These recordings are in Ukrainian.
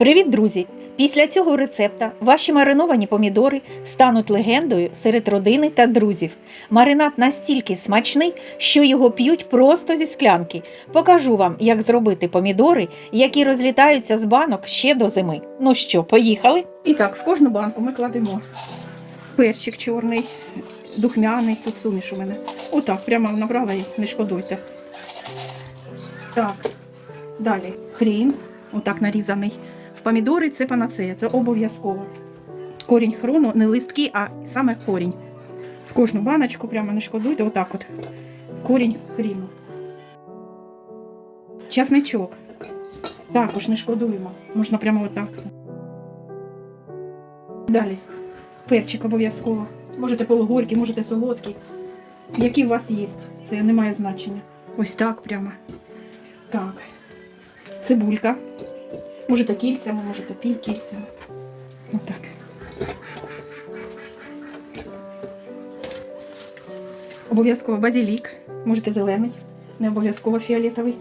Привіт, друзі! Після цього рецепта ваші мариновані помідори стануть легендою серед родини та друзів. Маринад настільки смачний, що його п'ють просто зі склянки. Покажу вам, як зробити помідори, які розлітаються з банок ще до зими. Ну що, поїхали? І так, в кожну банку ми кладемо перчик чорний, духмяний, тут суміш у мене. Отак, прямо набрала і не шкодуйте. Так, далі хрін, отак нарізаний. В помідори це панацея, це обов'язково. Корінь хрону, не листки, а саме корінь. В кожну баночку прямо не шкодуйте, отак от. Корінь хріну. Часничок. Також не шкодуємо. Можна прямо отак. Далі. Перчик обов'язково. Можете полугорький, можете солодкий. Які у вас є. Це не має значення. Ось так прямо. Так. Цибулька. Можете кільцями, можете півкільцями. Отак. Обов'язково базилік. Можете зелений, не обов'язково фіолетовий.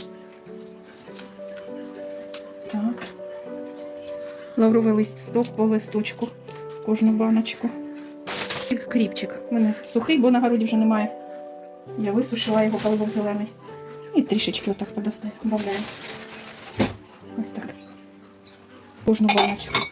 Так. Лавровий листок по листочку. Кожну баночку. Кріпчик. У мене сухий, бо на городі вже немає. Я висушила його, коли був зелений. І трішечки отак подасте. Добавляю. Ось так. Кожну баночку.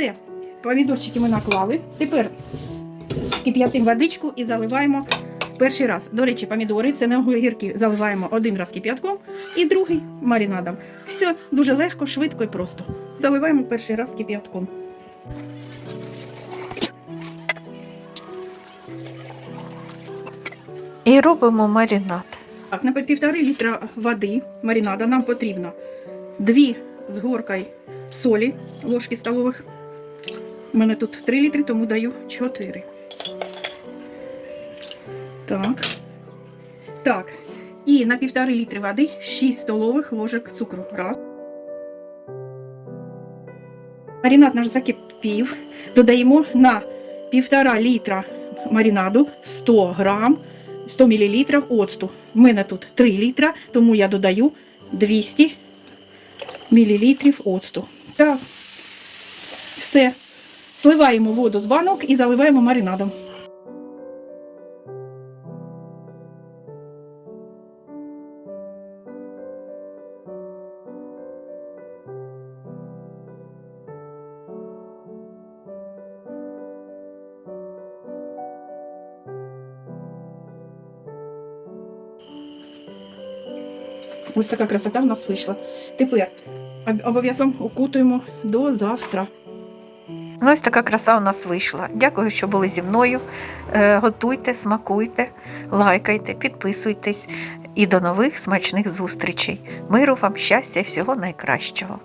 Все, помідорчики ми наклали. Тепер кип'ятимо водичку і заливаємо перший раз. До речі, помідори це не огірки. Заливаємо один раз кип'ятком і другий маринадом. Все дуже легко, швидко і просто. Заливаємо перший раз кип'ятком. І робимо маринад. Так, на півтори літра води маринада нам потрібно дві з горкою солі, ложки столових. У мене тут 3 літри, тому даю 4. Так. Так. І на півтори літри води 6 столових ложок цукру. Раз. Маринад наш закипів. Додаємо на півтора літра маринаду 100 грам 100 мл оцту. У мене тут 3 літра, тому я додаю 200 мл оцту. Так. Все. Сливаємо воду з банок і заливаємо маринадом. Ось така красота в нас вийшла. Тепер об- обов'язково укутуємо до завтра. Ну, ось така краса у нас вийшла. Дякую, що були зі мною. Е, Готуйте, смакуйте, лайкайте, підписуйтесь і до нових смачних зустрічей. Миру вам, щастя і всього найкращого.